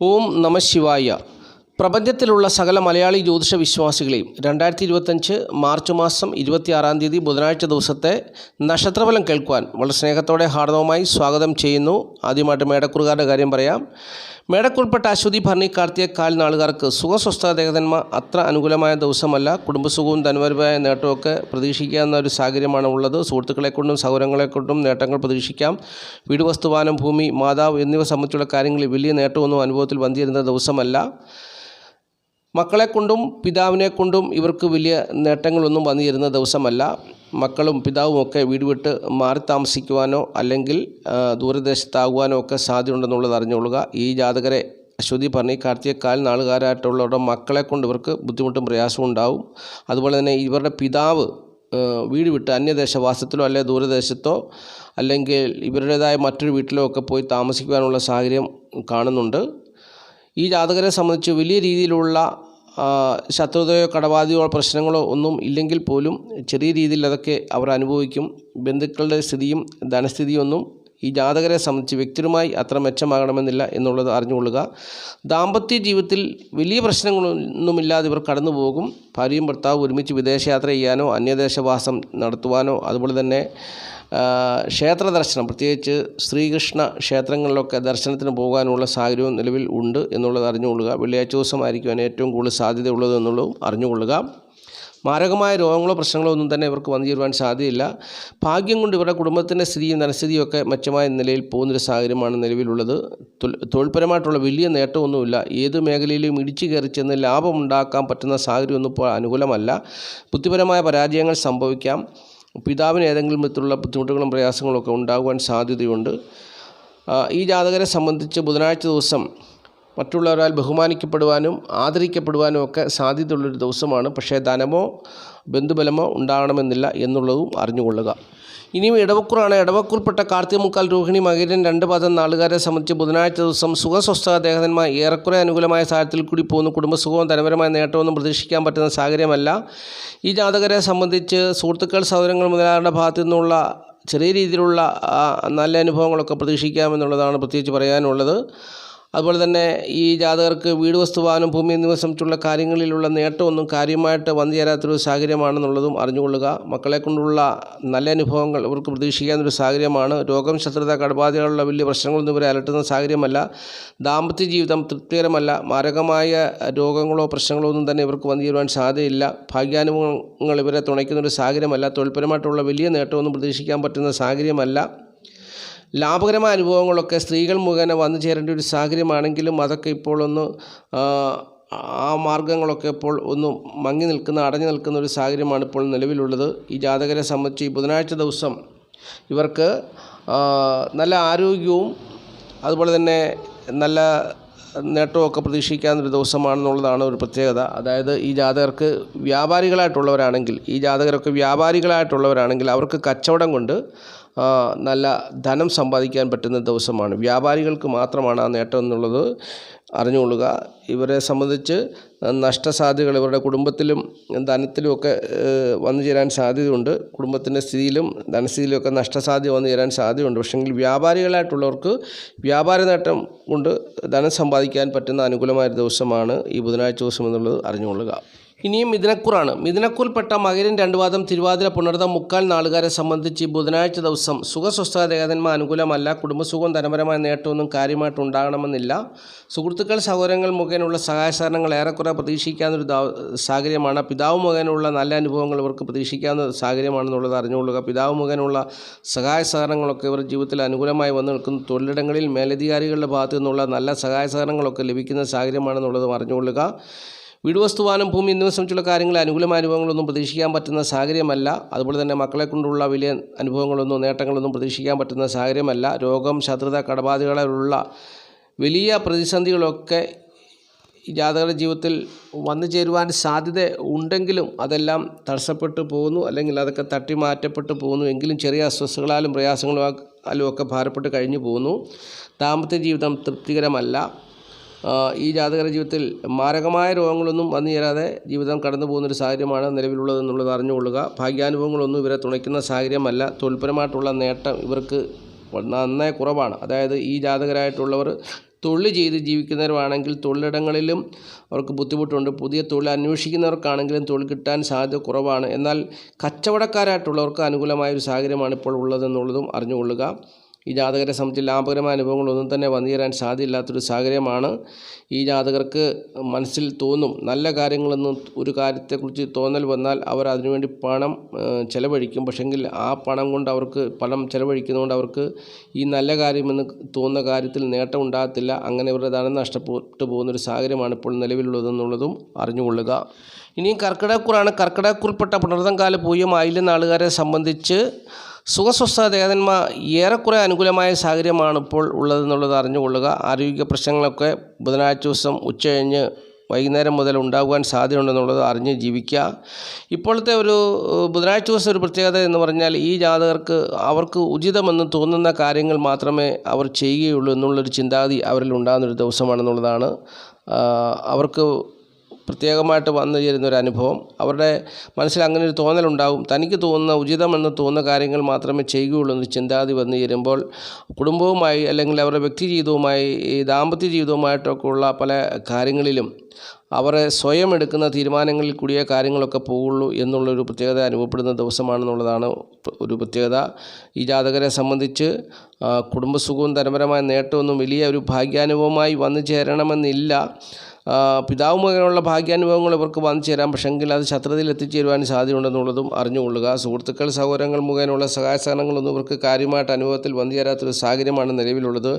ഓം നമ ശിവായ. പ്രപഞ്ചത്തിലുള്ള സകല മലയാളി ജ്യോതിഷ വിശ്വാസികളെയും രണ്ടായിരത്തി ഇരുപത്തഞ്ച് മാർച്ച് മാസം ഇരുപത്തിയാറാം തീയതി ബുധനാഴ്ച ദിവസത്തെ നക്ഷത്രഫലം കേൾക്കുവാൻ വളരെ സ്നേഹത്തോടെ ഹാർദവമായി സ്വാഗതം ചെയ്യുന്നു. ആദ്യമായിട്ട് മേടക്കുറുകാരുടെ കാര്യം പറയാം. മേടക്കുൾപ്പെട്ട അശ്വതി ഭരണി കാർത്തിയ കാൽ നാളുകാർക്ക് സുഖസ്വസ്ഥ ദേഹതന്മ അത്ര അനുകൂലമായ ദിവസമല്ല. കുടുംബസുഖവും ധനപരമായ നേട്ടമൊക്കെ പ്രതീക്ഷിക്കാവുന്ന ഒരു സാഹചര്യമാണ് ഉള്ളത്. സുഹൃത്തുക്കളെ കൊണ്ടും സൗകര്യങ്ങളെ കൊണ്ടും നേട്ടങ്ങൾ പ്രതീക്ഷിക്കാം. വീട് വസ്തുവാനം ഭൂമി മാതാവ് എന്നിവ സംബന്ധിച്ചുള്ള കാര്യങ്ങളിൽ വലിയ നേട്ടമൊന്നും അനുഭവത്തിൽ വന്നിരുന്ന ദിവസമല്ല. മക്കളെ കൊണ്ടും പിതാവിനെ കൊണ്ടും ഇവർക്ക് വലിയ നേട്ടങ്ങളൊന്നും വന്നിരുന്ന ദിവസമല്ല. മക്കളും പിതാവും ഒക്കെ വീട് വിട്ട് മാറി താമസിക്കുവാനോ അല്ലെങ്കിൽ ദൂരദേശത്താകുവാനോ ഒക്കെ സാധ്യതയുണ്ടെന്നുള്ളത് അറിഞ്ഞുകൊള്ളുക. ഈ ജാതകരെ അശ്വതി പറഞ്ഞ് കാർത്തികക്കാൽ നാളുകാരായിട്ടുള്ളവരുടെ മക്കളെ കൊണ്ട് ഇവർക്ക് ബുദ്ധിമുട്ടും പ്രയാസവും ഉണ്ടാവും. അതുപോലെ തന്നെ ഇവരുടെ പിതാവ് വീട് വിട്ട് അന്യദേശവാസത്തിലോ അല്ലെ ദൂരദേശത്തോ അല്ലെങ്കിൽ ഇവരുടേതായ മറ്റൊരു വീട്ടിലോ ഒക്കെ പോയി താമസിക്കുവാനുള്ള സാഹചര്യം കാണുന്നുണ്ട്. ഈ ജാതകരെ സംബന്ധിച്ച് വലിയ രീതിയിലുള്ള ശത്രുതയോ കടബാധയോ പ്രശ്നങ്ങളോ ഒന്നും ഇല്ലെങ്കിൽ പോലും ചെറിയ രീതിയിൽ അതൊക്കെ അവർ അനുഭവിക്കും. ബന്ധുക്കളുടെ സ്ഥിതിയും ധനസ്ഥിതിയും ഒന്നും ഈ ജാതകരെ സംബന്ധിച്ച് വ്യക്തിപരമായി അത്ര മെച്ചമാകണമെന്നില്ല എന്നുള്ളത് അറിഞ്ഞുകൊള്ളുക. ദാമ്പത്യ ജീവിതത്തിൽ വലിയ പ്രശ്നങ്ങളൊന്നുമില്ലാതെ ഇവർ കടന്നു പോകും ഭാര്യയും ഭർത്താവും ഒരുമിച്ച് വിദേശയാത്ര ചെയ്യാനോ അന്യദേശവാസം നടത്തുവാനോ അതുപോലെ തന്നെ ക്ഷേത്ര ദർശനം പ്രത്യേകിച്ച് ശ്രീകൃഷ്ണ ക്ഷേത്രങ്ങളിലൊക്കെ ദർശനത്തിന് പോകാനുള്ള സാഹചര്യവും നിലവിൽ ഉണ്ട് എന്നുള്ളത് അറിഞ്ഞുകൊള്ളുക. വെള്ളിയാഴ്ച ദിവസമായിരിക്കും ഏറ്റവും കൂടുതൽ സാധ്യതയുള്ളത് എന്നുള്ളതും അറിഞ്ഞുകൊള്ളുക. മാരകമായ രോഗങ്ങളോ പ്രശ്നങ്ങളോ ഒന്നും തന്നെ ഇവർക്ക് വന്നു ചേരുവാൻ സാധ്യതയില്ല. ഭാഗ്യം കൊണ്ട് ഇവരുടെ കുടുംബത്തിന്റെ സ്ഥിതിയും ധനസ്ഥിതിയും ഒക്കെ മെച്ചമായ നിലയിൽ പോകുന്നൊരു സാഹചര്യമാണ് നിലവിലുള്ളത്. തൊഴിൽപരമായിട്ടുള്ള വലിയ നേട്ടമൊന്നുമില്ല. ഏത് മേഖലയിലും ഇടിച്ചു കയറി ചെന്ന് ലാഭമുണ്ടാക്കാൻ പറ്റുന്ന സാഹചര്യമൊന്നും ഇപ്പോൾ അനുകൂലമല്ല. ബുദ്ധിപരമായ പരാജയങ്ങൾ സംഭവിക്കാം. പിതാവിന് ഏതെങ്കിലും വിധത്തിലുള്ള ബുദ്ധിമുട്ടുകളും പ്രയാസങ്ങളും ഒക്കെ ഉണ്ടാകുവാൻ സാധ്യതയുണ്ട്. ഈ ജാതകരെ സംബന്ധിച്ച് ബുധനാഴ്ച ദിവസം മറ്റുള്ളവരാൽ ബഹുമാനിക്കപ്പെടുവാനും ആദരിക്കപ്പെടുവാനും ഒക്കെ സാധ്യതയുള്ളൊരു ദിവസമാണ്. പക്ഷേ ധനമോ ബന്ധുബലമോ ഉണ്ടാകണമെന്നില്ല എന്നുള്ളതും അറിഞ്ഞുകൊള്ളുക. ഇനിയും ഇടവക്കുറാണ്. ഇടവക്കുൾപ്പെട്ട കാർത്തിക മുക്കാൽ രോഹിണി മകരൻ രണ്ട് പദം നാളുകാരെ സംബന്ധിച്ച് ബുധനാഴ്ച ദിവസം സുഖസ്വസ്ഥ അദ്ദേഹത്തിന്മാർ ഏറെക്കുറെ അനുകൂലമായ സാഹചര്യത്തിൽ കൂടി പോകുന്നു. കുടുംബസുഖവും ധനപരമായ നേട്ടമൊന്നും പ്രതീക്ഷിക്കാൻ പറ്റുന്ന സാഹചര്യമല്ല. ഈ ജാതകരെ സംബന്ധിച്ച് സുഹൃത്തുക്കൾ സൗകര്യങ്ങൾ മുതലാളുടെ ഭാഗത്തു നിന്നുള്ള ചെറിയ രീതിയിലുള്ള നല്ല അനുഭവങ്ങളൊക്കെ പ്രതീക്ഷിക്കാമെന്നുള്ളതാണ് പ്രത്യേകിച്ച് പറയാനുള്ളത്. അതുപോലെ തന്നെ ഈ ജാതകർക്ക് വീട് വസ്തുവാനും ഭൂമി എന്നിവ സംബന്ധിച്ചുള്ള കാര്യങ്ങളിലുള്ള നേട്ടമൊന്നും കാര്യമായിട്ട് വന്നു ചേരാത്തൊരു സാഹചര്യമാണെന്നുള്ളതും അറിഞ്ഞുകൊള്ളുക. മക്കളെ കൊണ്ടുള്ള നല്ല അനുഭവങ്ങൾ ഇവർക്ക് പ്രതീക്ഷിക്കാവുന്നൊരു സാഹചര്യമാണ്. രോഗം ശത്രുത കടബാധകളുള്ള വലിയ പ്രശ്നങ്ങളൊന്നും ഇവരെ അലട്ടുന്ന സാഹചര്യമല്ല. ദാമ്പത്യ ജീവിതം തൃപ്തികരമല്ല. മാരകമായ രോഗങ്ങളോ പ്രശ്നങ്ങളോ ഒന്നും തന്നെ ഇവർക്ക് വന്നു ചേരുവാൻ സാധ്യതയില്ല. ഭാഗ്യാനുഭവങ്ങൾ ഇവരെ തുണയ്ക്കുന്നൊരു സാഹചര്യമല്ല. തൊഴിൽപരമായിട്ടുള്ള വലിയ നേട്ടമൊന്നും പ്രതീക്ഷിക്കാൻ പറ്റുന്ന സാഹചര്യമല്ല. ലാഭകരമായ അനുഭവങ്ങളൊക്കെ സ്ത്രീകൾ മുഖേന വന്നു ചേരേണ്ട ഒരു സാഹചര്യമാണെങ്കിലും അതൊക്കെ ഇപ്പോൾ ഒന്ന് ആ, മാർഗങ്ങളൊക്കെ ഇപ്പോൾ ഒന്ന് മങ്ങി നിൽക്കുന്ന അടഞ്ഞു നിൽക്കുന്ന ഒരു സാഹചര്യമാണ് ഇപ്പോൾ നിലവിലുള്ളത്. ഈ ജാതകരെ സംബന്ധിച്ച് ഈ ബുധനാഴ്ച ദിവസം ഇവർക്ക് നല്ല ആരോഗ്യവും അതുപോലെ തന്നെ നല്ല നേട്ടമൊക്കെ പ്രതീക്ഷിക്കാവുന്നൊരു ദിവസമാണെന്നുള്ളതാണ് ഒരു പ്രത്യേകത. അതായത് ഈ ജാതകർക്ക് വ്യാപാരികളായിട്ടുള്ളവരാണെങ്കിൽ ഈ ജാതകരൊക്കെ വ്യാപാരികളായിട്ടുള്ളവരാണെങ്കിൽ അവർക്ക് കച്ചവടം കൊണ്ട് നല്ല ധനം സമ്പാദിക്കാൻ പറ്റുന്ന ദിവസമാണ്. വ്യാപാരികൾക്ക് മാത്രമാണ് ആ നേട്ടം എന്നുള്ളത് അറിഞ്ഞുകൊള്ളുക. ഇവരെ സംബന്ധിച്ച് നഷ്ടസാധ്യതകൾ ഇവരുടെ കുടുംബത്തിലും ധനത്തിലും ഒക്കെ വന്നു ചേരാൻ സാധ്യതയുണ്ട്. കുടുംബത്തിന്റെ സ്ഥിതിയിലും ധനസ്ഥിതിയിലും ഒക്കെ നഷ്ടസാധ്യത വന്നു ചേരാൻ സാധ്യതയുണ്ട്. പക്ഷേങ്കിൽ വ്യാപാരികളായിട്ടുള്ളവർക്ക് വ്യാപാര നേട്ടം കൊണ്ട് ധനം സമ്പാദിക്കാൻ പറ്റുന്ന അനുകൂലമായ ദിവസമാണ് ഈ ബുധനാഴ്ച ദിവസം എന്നുള്ളത് അറിഞ്ഞുകൊള്ളുക. ഇനിയും മിഥുനക്കൂറാണ്. മിഥുനക്കൂറിൽപ്പെട്ട മകരൻ രണ്ടുവാദം തിരുവാതിര പുണർതം മുക്കാൽ നാളുകാരെ സംബന്ധിച്ച് ബുധനാഴ്ച ദിവസം സുഖസ്വസ്ഥ ദേഹന്മാർ അനുകൂലമല്ല കുടുംബസുഖവും ധനപരമായ നേട്ടമൊന്നും കാര്യമായിട്ട് ഉണ്ടാകണമെന്നില്ല. സുഹൃത്തുക്കൾ സഹോദരങ്ങൾ മുഖേനയുള്ള സഹായ സഹകരണങ്ങൾ ഏറെക്കുറെ പ്രതീക്ഷിക്കാവുന്നൊരു സാഹചര്യമാണ്. പിതാവ് മുഖേനുള്ള നല്ല അനുഭവങ്ങൾ ഇവർക്ക് പ്രതീക്ഷിക്കാവുന്ന സാഹചര്യമാണെന്നുള്ളത് അറിഞ്ഞുകൊള്ളുക. പിതാവ് മുഖേനുള്ള സഹായ സഹകരണങ്ങളൊക്കെ ഇവർ ജീവിതത്തിൽ അനുകൂലമായി വന്നു നിൽക്കുന്നു. തൊഴിലിടങ്ങളിൽ മേലധികാരികളുടെ ഭാഗത്തു നിന്നുള്ള നല്ല സഹായ സഹകരണങ്ങളൊക്കെ ലഭിക്കുന്ന സാഹചര്യമാണെന്നുള്ളതും അറിഞ്ഞുകൊള്ളുക. വീട് വസ്തുവാനും ഭൂമി എന്നിവ സംബന്ധിച്ചുള്ള കാര്യങ്ങൾ അനുകൂലമായ അനുഭവങ്ങളൊന്നും പ്രതീക്ഷിക്കാൻ പറ്റുന്ന സാഹചര്യമല്ല. അതുപോലെ തന്നെ മക്കളെ കൊണ്ടുള്ള വലിയ അനുഭവങ്ങളൊന്നും നേട്ടങ്ങളൊന്നും പ്രതീക്ഷിക്കാൻ പറ്റുന്ന സാഹചര്യമല്ല. രോഗം ശത്രുത കടബാധകളുള്ള വലിയ പ്രതിസന്ധികളൊക്കെ ഈ ജാതകരുടെ ജീവിതത്തിൽ വന്നു ചേരുവാൻ സാധ്യത ഉണ്ടെങ്കിലും അതെല്ലാം തടസ്സപ്പെട്ടു പോകുന്നു. അല്ലെങ്കിൽ അതൊക്കെ തട്ടി മാറ്റപ്പെട്ടു പോകുന്നു. എങ്കിലും ചെറിയ അസ്വസ്ഥകളാലും പ്രയാസങ്ങളാലും ഒക്കെ ഭാരപ്പെട്ട് കഴിഞ്ഞു പോകുന്നു. ദാമ്പത്യ ജീവിതം തൃപ്തികരമല്ല. ഈ ജാതകരുടെ ജീവിതത്തിൽ മാരകമായ രോഗങ്ങളൊന്നും വന്നു ചേരാതെ ജീവിതം കടന്നു പോകുന്നൊരു സാഹചര്യമാണ് നിലവിലുള്ളതെന്നുള്ളത് അറിഞ്ഞുകൊള്ളുക. ഭാഗ്യാനുഭവങ്ങളൊന്നും ഇവരെ തുണയ്ക്കുന്ന സാഹചര്യമല്ല. തൊഴിൽപരമായിട്ടുള്ള നേട്ടം ഇവർക്ക് നന്നായി കുറവാണ്. അതായത് ഈ ജാതകരായിട്ടുള്ളവർ തൊഴിൽ ചെയ്ത് ജീവിക്കുന്നവരാണെങ്കിൽ തൊഴിലിടങ്ങളിലും അവർക്ക് ബുദ്ധിമുട്ടുണ്ട്. പുതിയ തൊഴിൽ അന്വേഷിക്കുന്നവർക്കാണെങ്കിലും തൊഴിൽ കിട്ടാൻ സാധ്യത കുറവാണ്. എന്നാൽ കച്ചവടക്കാരായിട്ടുള്ളവർക്ക് അനുകൂലമായ ഒരു സാഹചര്യമാണ് ഇപ്പോൾ ഉള്ളതെന്നുള്ളതും അറിഞ്ഞുകൊള്ളുക. ഈ ജാതകരെ സംബന്ധിച്ച് ലാഭകരമായ അനുഭവങ്ങളൊന്നും തന്നെ വന്നു ചേരാൻ സാധ്യമില്ലാത്തൊരു സാഹചര്യമാണ്. ഈ ജാതകർക്ക് മനസ്സിൽ തോന്നും നല്ല കാര്യങ്ങളൊന്നും ഒരു കാര്യത്തെക്കുറിച്ച് തോന്നൽ വന്നാൽ അവർ അതിനുവേണ്ടി പണം ചിലവഴിക്കും. പക്ഷെങ്കിൽ ആ പണം കൊണ്ട് അവർക്ക് പണം ചിലവഴിക്കുന്നതുകൊണ്ട് അവർക്ക് ഈ നല്ല കാര്യമെന്ന് തോന്നുന്ന കാര്യത്തിൽ നേട്ടം ഉണ്ടാകത്തില്ല. അങ്ങനെ ഇവരുടെ ധനം നഷ്ടപ്പെട്ടു പോകുന്നൊരു സാഹചര്യമാണ് ഇപ്പോൾ നിലവിലുള്ളതെന്നുള്ളതും അറിഞ്ഞുകൊള്ളുക. ഇനിയും കർക്കിടകക്കുറാണ് കർക്കിടകക്കുറിൽപ്പെട്ട പുണർതംകാല പൂയം ആയില്ലെന്ന ആളുകാരെ സംബന്ധിച്ച് സുഖസ്വസ്ഥ ദേഹന്മാർ ഏറെക്കുറെ അനുകൂലമായ സാഹചര്യമാണ് ഇപ്പോൾ ഉള്ളതെന്നുള്ളത് അറിഞ്ഞുകൊള്ളുക. ആരോഗ്യ പ്രശ്നങ്ങളൊക്കെ ബുധനാഴ്ച ദിവസം ഉച്ചകഴിഞ്ഞ് വൈകുന്നേരം മുതൽ ഉണ്ടാകുവാൻ സാധ്യതയുണ്ടെന്നുള്ളത് അറിഞ്ഞ് ജീവിക്കുക. ഇപ്പോഴത്തെ ഒരു ബുധനാഴ്ച ദിവസം ഒരു പ്രത്യേകത എന്ന് പറഞ്ഞാൽ ഈ ജാതകർക്ക് അവർക്ക് ഉചിതമെന്ന് തോന്നുന്ന കാര്യങ്ങൾ മാത്രമേ അവർ ചെയ്യുകയുള്ളൂ എന്നുള്ളൊരു ചിന്താഗതി അവരിൽ ഉണ്ടാകുന്നൊരു ദിവസമാണെന്നുള്ളതാണ്. അവർക്ക് പ്രത്യേകമായിട്ട് വന്നു ചേരുന്ന ഒരു അനുഭവം. അവരുടെ മനസ്സിൽ അങ്ങനെ ഒരു തോന്നലുണ്ടാവും. തനിക്ക് തോന്നുന്ന ഉചിതമെന്ന് തോന്നുന്ന കാര്യങ്ങൾ മാത്രമേ ചെയ്യുകയുള്ളൂ എന്ന് ചിന്താതി വന്നു ചേരുമ്പോൾ കുടുംബവുമായി അല്ലെങ്കിൽ അവരുടെ വ്യക്തി ജീവിതവുമായി ഈ ദാമ്പത്യ ജീവിതവുമായിട്ടൊക്കെ ഉള്ള പല കാര്യങ്ങളിലും അവരെ സ്വയം എടുക്കുന്ന തീരുമാനങ്ങളിൽ കൂടിയ കാര്യങ്ങളൊക്കെ പോകുള്ളൂ എന്നുള്ളൊരു പ്രത്യേകത അനുഭവപ്പെടുന്ന ദിവസമാണെന്നുള്ളതാണ് ഒരു പ്രത്യേകത. ഈ ജാതകരെ സംബന്ധിച്ച് കുടുംബസുഖവും ധനപരമായ നേട്ടമൊന്നും വലിയ ഒരു ഭാഗ്യാനുഭവമായി വന്നു ചേരണമെന്നില്ല. പിതാവ് മകനുള്ള ഭാഗ്യാനുഭവങ്ങൾ ഇവർക്ക് വന്നു ചേരാം പക്ഷെങ്കിൽ അത് ശത്രുതയിൽ എത്തിച്ചേരുവാൻ സാധ്യതയുണ്ടെന്നുള്ളതും അറിഞ്ഞുകൊള്ളുക. സുഹൃത്തുക്കൾ സഹോദരങ്ങൾ മുഖേനയുള്ള സഹായ സഹകരണങ്ങളൊന്നും ഇവർക്ക് കാര്യമായിട്ട് അനുഭവത്തിൽ വന്നു ചേരാത്തൊരു സാഹചര്യമാണ് നിലവിലുള്ളത്.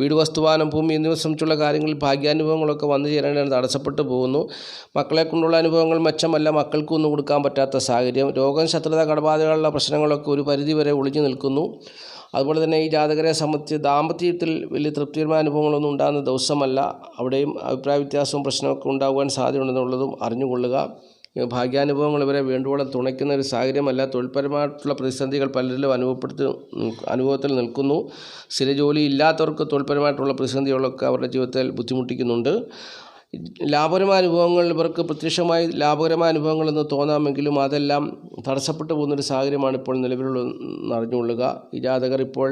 വീട് വസ്തുവാനം ഭൂമി എന്നിവ സംബന്ധിച്ചുള്ള കാര്യങ്ങളിൽ ഭാഗ്യാനുഭവങ്ങളൊക്കെ വന്നു ചേരേണ്ടത് തടസ്സപ്പെട്ടു പോകുന്നു. മക്കളെ കൊണ്ടുള്ള അനുഭവങ്ങൾ മെച്ചമല്ല മക്കൾക്ക് ഒന്നും കൊടുക്കാൻ പറ്റാത്ത സാഹചര്യം. രോഗം ശത്രുത കടബാധകളുള്ള പ്രശ്നങ്ങളൊക്കെ ഒരു പരിധിവരെ ഒളിഞ്ഞു നിൽക്കുന്നു. അതുപോലെ തന്നെ ഈ ജാതകരെ സംബന്ധിച്ച് ദാമ്പത്യത്തിൽ വലിയ തൃപ്തികരമായ അനുഭവങ്ങളൊന്നും ഉണ്ടാകുന്ന ദിവസമല്ല. അവിടെയും അഭിപ്രായ വ്യത്യാസവും പ്രശ്നമൊക്കെ ഉണ്ടാകുവാൻ സാധ്യതയുണ്ടെന്നുള്ളതും അറിഞ്ഞുകൊള്ളുക. ഭാഗ്യാനുഭവങ്ങൾ ഇവരെ വേണ്ടുവോളം തുണയ്ക്കുന്ന ഒരു സാഹചര്യമല്ല. തൊഴിൽപരമായിട്ടുള്ള പ്രതിസന്ധികൾ പലരിലും അനുഭവപ്പെടുത്തി അനുഭവത്തിൽ നിൽക്കുന്നു. സ്ഥിര ജോലി ഇല്ലാത്തവർക്ക് തൊഴിൽപരമായിട്ടുള്ള പ്രതിസന്ധികളൊക്കെ അവരുടെ ജീവിതത്തിൽ ബുദ്ധിമുട്ടിക്കുന്നുണ്ട്. ലാഭകരമായ അനുഭവങ്ങൾ ഇവർക്ക് പ്രത്യക്ഷമായി ലാഭകരമായ അനുഭവങ്ങളെന്ന് തോന്നാമെങ്കിലും അതെല്ലാം തടസ്സപ്പെട്ടു പോകുന്നൊരു സാഹചര്യമാണ് ഇപ്പോൾ നിലവിലുള്ളതെന്ന് അറിഞ്ഞുകൊള്ളുക. ഈ ജാതകർ ഇപ്പോൾ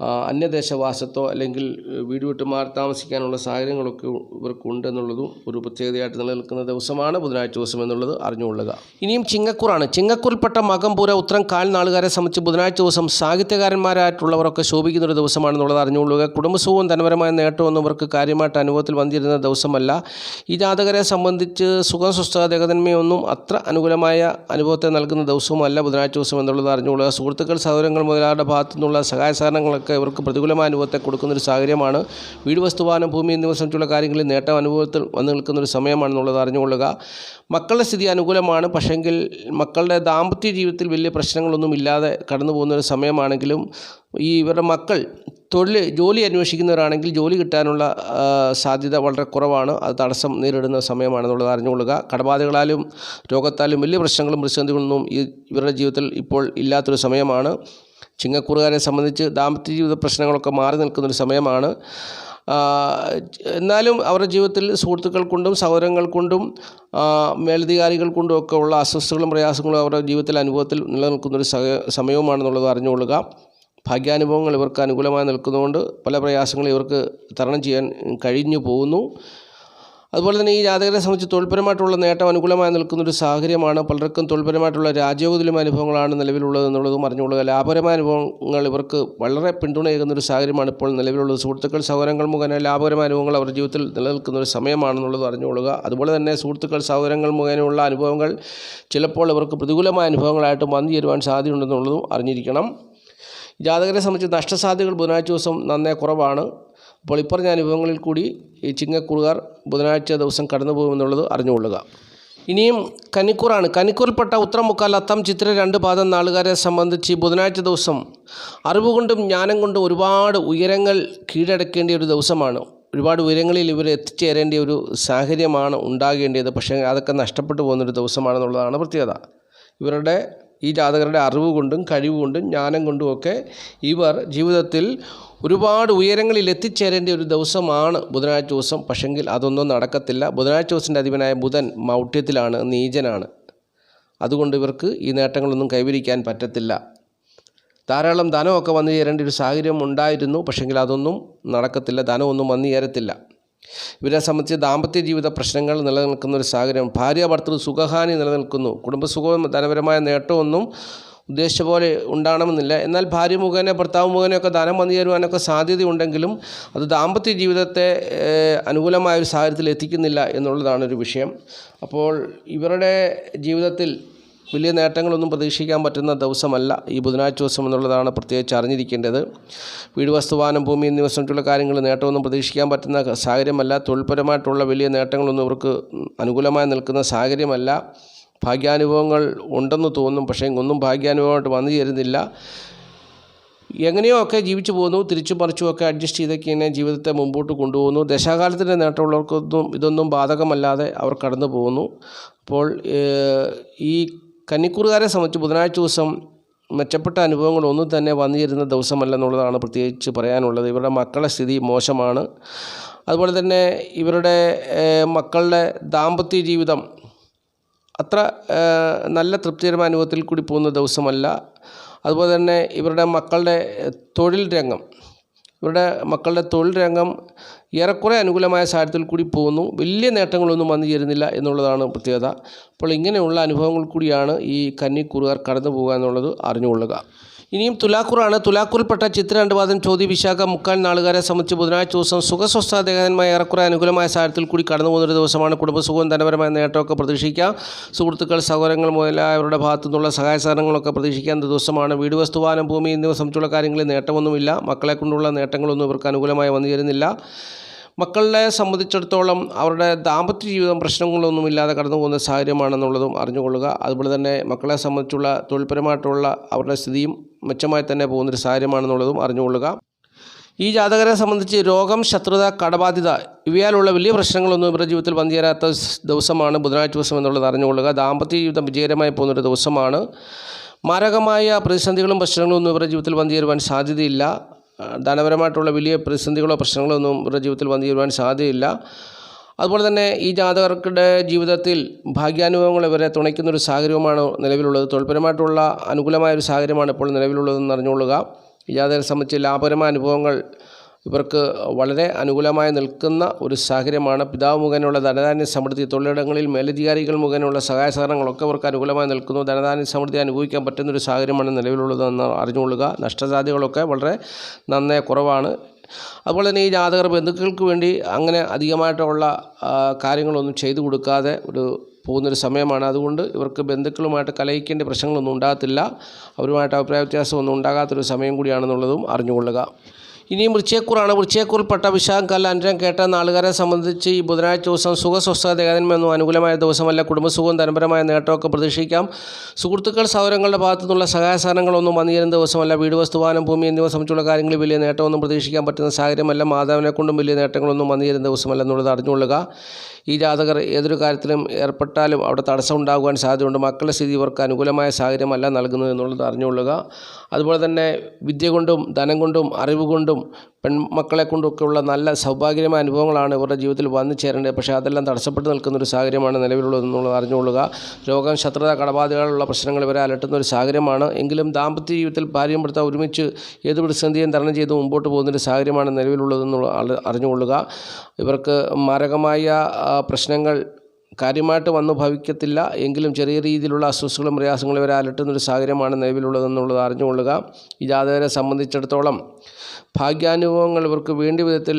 അന്യദേശവാസത്തോ അല്ലെങ്കിൽ വീട് വിട്ട് മാറി താമസിക്കാനുള്ള സാഹചര്യങ്ങളൊക്കെ ഇവർക്കുണ്ടെന്നുള്ളതും ഒരു പ്രത്യേകതയായിട്ട് നിലനിൽക്കുന്ന ദിവസമാണ് ബുധനാഴ്ച ദിവസം എന്നുള്ളത് അറിഞ്ഞുകൊള്ളുക. ഇനിയും ചിങ്ങക്കൂറാണ്. ചിങ്ങക്കൂറിൽപ്പെട്ട മകംപൂര ഉത്തരം കാൽ നാളുകാരെ സംബന്ധിച്ച് ബുധനാഴ്ച ദിവസം സാഹിത്യകാരന്മാരായിട്ടുള്ളവരൊക്കെ ശോഭിക്കുന്ന ഒരു ദിവസമാണെന്നുള്ളത് അറിഞ്ഞുകൊള്ളുക. കുടുംബസുഖവും ധനപരമായ നേട്ടമൊന്നും ഇവർക്ക് കാര്യമായിട്ട് അനുഭവത്തിൽ വന്നിരുന്ന ദിവസമല്ല. ഈ ജാതകരെ സംബന്ധിച്ച് സുഖം സ്വസ്ഥ ദേഹതന്മയൊന്നും അത്ര അനുകൂലമായ അനുഭവത്തെ നൽകുന്ന ദിവസവുമല്ല ബുധനാഴ്ച ദിവസം എന്നുള്ളത് അറിഞ്ഞുകൊള്ളുക. സുഹൃത്തുക്കൾ സഹോദരങ്ങൾ മുതലാളുടെ ഭാഗത്തു നിന്നുള്ള സഹായ ഇവർക്ക് പ്രതികൂലമായ അനുഭവത്തെ കൊടുക്കുന്നൊരു സാഹചര്യമാണ്. വീട് വസ്തുവാനം ഭൂമി എന്നിവ സംബന്ധിച്ചുള്ള കാര്യങ്ങളിൽ നേട്ടം അനുഭവത്തിൽ വന്നു നിൽക്കുന്ന ഒരു സമയമാണെന്നുള്ളത് അറിഞ്ഞുകൊള്ളുക. മക്കളുടെ സ്ഥിതി അനുകൂലമാണ്. പക്ഷെങ്കിൽ മക്കളുടെ ദാമ്പത്യ ജീവിതത്തിൽ വലിയ പ്രശ്നങ്ങളൊന്നും ഇല്ലാതെ കടന്നു പോകുന്നൊരു സമയമാണെങ്കിലും ഈ ഇവരുടെ മക്കൾ തൊഴിൽ ജോലി അന്വേഷിക്കുന്നവരാണെങ്കിൽ ജോലി കിട്ടാനുള്ള സാധ്യത വളരെ കുറവാണ്. അത് തടസ്സം നേരിടുന്ന സമയമാണെന്നുള്ളത് അറിഞ്ഞുകൊള്ളുക. കടബാധകളാലും രോഗത്താലും വലിയ പ്രശ്നങ്ങളും പ്രതിസന്ധികളൊന്നും ഇവരുടെ ജീവിതത്തിൽ ഇപ്പോൾ ഇല്ലാത്തൊരു സമയമാണ്. ചിങ്ങക്കൂറുകാരെ സംബന്ധിച്ച് ദാമ്പത്യ ജീവിത പ്രശ്നങ്ങളൊക്കെ മാറി നിൽക്കുന്നൊരു സമയമാണ്. എന്നാലും അവരുടെ ജീവിതത്തിൽ സുഹൃത്തുക്കൾ കൊണ്ടും സഹോദരങ്ങൾ കൊണ്ടും മേലധികാരികൾ കൊണ്ടും ഒക്കെ ഉള്ള അസ്വസ്ഥകളും പ്രയാസങ്ങളും അവരുടെ ജീവിതത്തിൽ അനുഭവത്തിൽ നിലനിൽക്കുന്നൊരു സമയവുമാണെന്നുള്ളത് അറിഞ്ഞുകൊള്ളുക. ഭാഗ്യാനുഭവങ്ങൾ ഇവർക്ക് അനുകൂലമായി നിൽക്കുന്നതുകൊണ്ട് പല പ്രയാസങ്ങളും ഇവർക്ക് തരണം ചെയ്യാൻ കഴിഞ്ഞു പോകുന്നു. അതുപോലെ തന്നെ ഈ ജാതകരെ സംബന്ധിച്ച് തൊഴിൽപരമായിട്ടുള്ള നേട്ടം അനുകൂലമായി നിൽക്കുന്ന ഒരു സാഹചര്യമാണ്. പലർക്കും തൊഴിൽപരമായിട്ടുള്ള രാജ്യവുതിലും അനുഭവങ്ങളാണ് നിലവിലുള്ളത് എന്നുള്ളതും അറിഞ്ഞുകൊള്ളുക. ലാഭകരമായ അനുഭവങ്ങൾ ഇവർക്ക് വളരെ പിന്തുണയേകുന്ന ഒരു സാഹചര്യമാണ് ഇപ്പോൾ നിലവിലുള്ളത്. സുഹൃത്തുക്കൾ സഹോദരങ്ങൾ മുഖേന ലാഭകരമായ അനുഭവങ്ങൾ അവരുടെ ജീവിതത്തിൽ നിലനിൽക്കുന്ന ഒരു സമയമാണെന്നുള്ളത് അറിഞ്ഞുകൊള്ളുക. അതുപോലെ തന്നെ സുഹൃത്തുക്കൾ സഹോദരങ്ങൾ മുഖേനയുള്ള അനുഭവങ്ങൾ ചിലപ്പോൾ ഇവർക്ക് പ്രതികൂലമായ അനുഭവങ്ങളായിട്ട് വന്നു ചേരുവാൻ സാധ്യതയുണ്ടെന്നുള്ളതും അറിഞ്ഞിരിക്കണം. ജാതകരെ സംബന്ധിച്ച് നഷ്ടസാധ്യതകൾ ബുധനാഴ്ച ദിവസം നന്നേ കുറവാണ്. അപ്പോൾ ഇപ്പറഞ്ഞ അനുഭവങ്ങളിൽ കൂടി ഈ ചിങ്ങക്കൂറുകാർ ബുധനാഴ്ച ദിവസം കടന്നു പോകുമെന്നുള്ളത് അറിഞ്ഞുകൊള്ളുക. ഇനിയും കനിക്കൂറാണ് കനിക്കൂറിൽപ്പെട്ട ഉത്തരമുക്കാൽ അത്തം ചിത്ര രണ്ട് പാദം നാളുകാരെ സംബന്ധിച്ച് ബുധനാഴ്ച ദിവസം അറിവുകൊണ്ടും ജ്ഞാനം കൊണ്ടും ഒരുപാട് ഉയരങ്ങൾ കീഴടക്കേണ്ട ഒരു ദിവസമാണ്. ഒരുപാട് ഉയരങ്ങളിൽ ഇവർ എത്തിച്ചേരേണ്ട ഒരു സാഹചര്യമാണ് ഉണ്ടാകേണ്ടത് പക്ഷേ അതൊക്കെ നഷ്ടപ്പെട്ടു പോകുന്നൊരു ദിവസമാണെന്നുള്ളതാണ് പ്രത്യേകത. ഇവരുടെ ഈ ജാതകരുടെ അറിവ് കൊണ്ടും കഴിവ് കൊണ്ടും ജ്ഞാനം കൊണ്ടുമൊക്കെ ഇവർ ജീവിതത്തിൽ ഒരുപാട് ഉയരങ്ങളിൽ എത്തിച്ചേരേണ്ട ഒരു ദിവസമാണ് ബുധനാഴ്ച ദിവസം. പക്ഷെങ്കിൽ അതൊന്നും നടക്കത്തില്ല. ബുധനാഴ്ച ദിവസത്തിന്റെ അധിപനായ ബുധൻ മൗഢ്യത്തിലാണ് നീചനാണ്. അതുകൊണ്ട് ഇവർക്ക് ഈ നേട്ടങ്ങളൊന്നും കൈവരിക്കാൻ പറ്റത്തില്ല. ധാരാളം ധനമൊക്കെ വന്നു ചേരേണ്ട ഒരു സാഹചര്യം ഉണ്ടായിരുന്നു. പക്ഷെങ്കിൽ അതൊന്നും നടക്കത്തില്ല. ധനമൊന്നും വന്നു ചേരത്തില്ല. ഇവരെ സംബന്ധിച്ച് ദാമ്പത്യ ജീവിത പ്രശ്നങ്ങൾ നിലനിൽക്കുന്ന ഒരു സാഹചര്യം. ഭാര്യ ഭർത്തൃ സുഖഹാനി നിലനിൽക്കുന്നു. കുടുംബസുഖവും ധനപരമായ നേട്ടമൊന്നും ഉദ്ദേശിച്ച പോലെ ഉണ്ടാകണമെന്നില്ല. എന്നാൽ ഭാര്യ മുഖേന ഭർത്താവ് മുഖേനയൊക്കെ ധനം വന്നു തരുവാനൊക്കെ സാധ്യതയുണ്ടെങ്കിലും അത് ദാമ്പത്യ ജീവിതത്തെ അനുകൂലമായ ഒരു സാഹചര്യത്തിൽ എത്തിക്കുന്നില്ല എന്നുള്ളതാണ് ഒരു വിഷയം. അപ്പോൾ ഇവരുടെ ജീവിതത്തിൽ വലിയ നേട്ടങ്ങളൊന്നും പ്രതീക്ഷിക്കാൻ പറ്റുന്ന ദിവസമല്ല ഈ ബുധനാഴ്ച ദിവസം എന്നുള്ളതാണ് പ്രത്യേകിച്ച് അറിഞ്ഞിരിക്കേണ്ടത്. വീട് വസ്തുവാനം ഭൂമി എന്നിവ സംബന്ധിച്ചുള്ള കാര്യങ്ങൾ നേട്ടമൊന്നും പ്രതീക്ഷിക്കാൻ പറ്റുന്ന സാഹചര്യമല്ല. തൊഴിൽപരമായിട്ടുള്ള വലിയ നേട്ടങ്ങളൊന്നും ഇവർക്ക് അനുകൂലമായി നിൽക്കുന്ന സാഹചര്യമല്ല. ഭാഗ്യാനുഭവങ്ങൾ ഉണ്ടെന്ന് തോന്നും പക്ഷേ ഒന്നും ഭാഗ്യാനുഭവമായിട്ട് വന്നു ചേരുന്നില്ല. എങ്ങനെയോ ഒക്കെ ജീവിച്ചു പോകുന്നു തിരിച്ചു മറിച്ചുമൊക്കെ അഡ്ജസ്റ്റ് ചെയ്തൊക്കെ ഇങ്ങനെ ജീവിതത്തെ മുമ്പോട്ട് കൊണ്ടുപോകുന്നു. ദശാകാലത്തിന്റെ നേട്ടമുള്ളവർക്കൊന്നും ഇതൊന്നും ബാധകമല്ലാതെ അവർ കടന്നു പോകുന്നു. അപ്പോൾ ഈ കന്നിക്കൂറുകാരെ സംബന്ധിച്ച് ബുധനാഴ്ച ദിവസം മെച്ചപ്പെട്ട അനുഭവങ്ങളൊന്നും തന്നെ വന്നു ചേരുന്ന ദിവസമല്ലെന്നുള്ളതാണ് പ്രത്യേകിച്ച് പറയാനുള്ളത്. ഇവരുടെ മക്കളുടെ സ്ഥിതി മോശമാണ്. അതുപോലെ തന്നെ ഇവരുടെ മക്കളുടെ ദാമ്പത്യ ജീവിതം അത്ര നല്ല തൃപ്തികരമായ അനുഭവത്തിൽ കൂടി പോകുന്ന ദിവസമല്ല. അതുപോലെ തന്നെ ഇവരുടെ മക്കളുടെ തൊഴിൽ രംഗം ഇവരുടെ മക്കളുടെ തൊഴിൽ രംഗം ഏറെക്കുറെ അനുകൂലമായ സാഹചര്യത്തിൽ കൂടി പോകുന്നു. വലിയ നേട്ടങ്ങളൊന്നും വന്നു ചേരുന്നില്ല എന്നുള്ളതാണ് പ്രത്യേകത. അപ്പോൾ ഇങ്ങനെയുള്ള അനുഭവങ്ങൾ കൂടിയാണ് ഈ കന്നിക്കുറുകാർ കടന്നു പോകുക എന്നുള്ളത് അറിഞ്ഞുകൊള്ളുക. ഇനിയും തുലാക്കൂറാണ് തുലാക്കൂറിൽപ്പെട്ട ചിത്ര ചോദ്യ വിശാഖ മുക്കാൽ നാളുകാരെ സംബന്ധിച്ച് ബുധനാഴ്ച ദിവസം സുഖസ്വസ്ഥാദേഹന്മായ ഏറെക്കുറെ അനുകൂലമായ സാഹചര്യത്തിൽ കൂടി കടന്നു പോകുന്നൊരു ദിവസമാണ്. കുടുംബസുഖവും ധനപരമായ നേട്ടമൊക്കെ പ്രതീക്ഷിക്കാം. സുഹൃത്തുക്കൾ സഹോദരങ്ങൾ മുതലായവരുടെ ഭാഗത്തു നിന്നുള്ള സഹായ സഹകരണങ്ങളൊക്കെ പ്രതീക്ഷിക്കാവുന്ന ദിവസമാണ്. വീട് വസ്തുവാനം ഭൂമി എന്നിവ സംബന്ധിച്ചുള്ള കാര്യങ്ങളിൽ നേട്ടമൊന്നുമില്ല. മക്കളെ കൊണ്ടുള്ള നേട്ടങ്ങളൊന്നും ഇവർക്ക് അനുകൂലമായി വന്നു ചേരുന്നില്ല മക്കളെ സംബന്ധിച്ചിടത്തോളം അവരുടെ ദാമ്പത്യ ജീവിതം പ്രശ്നങ്ങളൊന്നുമില്ലാതെ കടന്നു പോകുന്ന സാഹചര്യമാണെന്നുള്ളതും അറിഞ്ഞുകൊള്ളുക. അതുപോലെ തന്നെ മക്കളെ സംബന്ധിച്ചുള്ള തൊഴിൽപരമായിട്ടുള്ള അവരുടെ സ്ഥിതിയും മെച്ചമായി തന്നെ പോകുന്നൊരു സാഹചര്യമാണെന്നുള്ളതും അറിഞ്ഞുകൊള്ളുക. ഈ ജാതകരെ സംബന്ധിച്ച് രോഗം ശത്രുത കടബാധ്യത ഇവയാലുള്ള വലിയ പ്രശ്നങ്ങളൊന്നും ഇവരുടെ ജീവിതത്തിൽ വന്നു ചേരാത്ത ദിവസമാണ് ബുധനാഴ്ച ദിവസം എന്നുള്ളത് അറിഞ്ഞുകൊള്ളുക. ദാമ്പത്യ ജീവിതം വിജയകരമായി പോകുന്നൊരു ദിവസമാണ്. മാരകമായ പ്രതിസന്ധികളും പ്രശ്നങ്ങളും ഒന്നും ഇവരുടെ ജീവിതത്തിൽ വന്നു ചേരുവാൻ സാധ്യതയില്ല. ധനപരമായിട്ടുള്ള വലിയ പ്രതിസന്ധികളോ പ്രശ്നങ്ങളോ ഒന്നും ഇവരുടെ ജീവിതത്തിൽ വന്നു ചേരുവാൻ സാധ്യതയില്ല. അതുപോലെ തന്നെ ഈ ജാതകർക്കുടെ ജീവിതത്തിൽ ഭാഗ്യാനുഭവങ്ങൾ ഇവരെ തുണയ്ക്കുന്നൊരു സാഹചര്യവുമാണ് നിലവിലുള്ളത്. തൊഴിൽപരമായിട്ടുള്ള അനുകൂലമായ ഒരു സാഹചര്യമാണ് ഇപ്പോൾ നിലവിലുള്ളതെന്ന് അറിഞ്ഞുകൊള്ളുക. ഈ ജാതകരെ സംബന്ധിച്ച് ലാഭകരമായ അനുഭവങ്ങൾ ഇവർക്ക് വളരെ അനുകൂലമായി നിൽക്കുന്ന ഒരു സാഹചര്യമാണ്. പിതാവ് മുഖേനയുള്ള ധനധാന്യ സമൃദ്ധി തൊഴിലിടങ്ങളിൽ മേലധികാരികൾ മുഖേനയുള്ള സഹായ സഹകരണങ്ങളൊക്കെ ഇവർക്ക് അനുകൂലമായി നിൽക്കുന്നു. ധനധാന്യ സമൃദ്ധി അനുഭവിക്കാൻ പറ്റുന്നൊരു സാഹചര്യമാണ് നിലവിലുള്ളതെന്ന് അറിഞ്ഞുകൊള്ളുക. നഷ്ടസാധ്യതകളൊക്കെ വളരെ നന്നേ കുറവാണ്. അതുപോലെ തന്നെ ഈ ജാതകർ ബന്ധുക്കൾക്ക് വേണ്ടി അങ്ങനെ അധികമായിട്ടുള്ള കാര്യങ്ങളൊന്നും ചെയ്തു കൊടുക്കാതെ ഒരു പോകുന്നൊരു സമയമാണ്. അതുകൊണ്ട് ഇവർക്ക് ബന്ധുക്കളുമായിട്ട് കലഹിക്കേണ്ട പ്രശ്നങ്ങളൊന്നും ഉണ്ടാകത്തില്ല. അവരുമായിട്ട് അഭിപ്രായ വ്യത്യാസമൊന്നും ഉണ്ടാകാത്തൊരു സമയം കൂടിയാണെന്നുള്ളതും അറിഞ്ഞുകൊള്ളുക. ഇനിയും വൃശ്ചയക്കൂറാണ് വൃശ്ചയക്കൂറിൽപ്പെട്ട വിശാഖം കല്ല അനുരം കേട്ട നാളുകാരെ സംബന്ധിച്ച് ഈ ബുധനാഴ്ച ദിവസം സുഖസ്വസ്ഥതയൊന്നും അനുകൂലമായ ദിവസമല്ല. കുടുംബസുഖവും ധനപരമായ നേട്ടമൊക്കെ പ്രതീക്ഷിക്കാം. സുഹൃത്തുക്കൾ സൗരങ്ങളുടെ ഭാഗത്തു നിന്നുള്ള സഹായ സഹകരണങ്ങളൊന്നും വന്നു ചേരുന്ന ദിവസമല്ല. വീട് വസ്തുവാനം ഭൂമി എന്നിവ സംബന്ധിച്ചുള്ള കാര്യങ്ങളിൽ വലിയ നേട്ടമൊന്നും പ്രതീക്ഷിക്കാൻ പറ്റുന്ന സാഹചര്യമല്ല. മാതാവിനെ കൊണ്ടും വലിയ നേട്ടങ്ങളൊന്നും വന്നു ചേരുന്ന ദിവസമല്ല എന്നുള്ളത് അറിഞ്ഞുകൊള്ളുക. ഈ ജാതകർ ഏതൊരു കാര്യത്തിലും ഏർപ്പെട്ടാലും അവിടെ തടസ്സം ഉണ്ടാകുവാൻ സാധ്യതയുണ്ട്. മക്കളുടെ സ്ഥിതി ഇവർക്ക് അനുകൂലമായ സാഹചര്യമല്ല നൽകുന്നത് എന്നുള്ളത് അറിഞ്ഞുകൊള്ളുക. അതുപോലെ തന്നെ വിദ്യ കൊണ്ടും ധനം കൊണ്ടും അറിവ് കൊണ്ടും പെൺമക്കളെ കൊണ്ടൊക്കെയുള്ള നല്ല സൗഭാഗ്യമായ അനുഭവങ്ങളാണ് ഇവരുടെ ജീവിതത്തിൽ വന്നു ചേരേണ്ടത്. പക്ഷേ അതെല്ലാം തടസ്സപ്പെട്ട് നിൽക്കുന്ന ഒരു സാഹചര്യമാണ് നിലവിലുള്ളത് എന്നുള്ളത് അറിഞ്ഞുകൊള്ളുക. രോഗം ശത്രുത കടബാധകളുള്ള പ്രശ്നങ്ങൾ ഇവരെ അലട്ടുന്ന ഒരു സാഹചര്യമാണ്. എങ്കിലും ദാമ്പത്യ ജീവിതത്തിൽ ഭാര്യയും ഭർത്താവ് ഒരുമിച്ച് ഏത് പ്രതിസന്ധിയും തരണം ചെയ്ത് മുമ്പോട്ട് പോകുന്നൊരു സാഹചര്യമാണ് നിലവിലുള്ളതെന്നുള്ള അറിഞ്ഞുകൊള്ളുക. ഇവർക്ക് മാരകമായ പ്രശ്നങ്ങൾ കാര്യമായിട്ട് വന്നു ഭവിക്കത്തില്ല. എങ്കിലും ചെറിയ രീതിയിലുള്ള അസ്വസ്ഥകളും പ്രയാസങ്ങളും ഇവരെ അലട്ടുന്നൊരു സാഹചര്യമാണ് നിലവിലുള്ളതെന്നുള്ളത് അറിഞ്ഞുകൊള്ളുക. ഈ ജാതകരെ സംബന്ധിച്ചിടത്തോളം ഭാഗ്യാനുഭവങ്ങൾ ഇവർക്ക് വേണ്ടി വിധത്തിൽ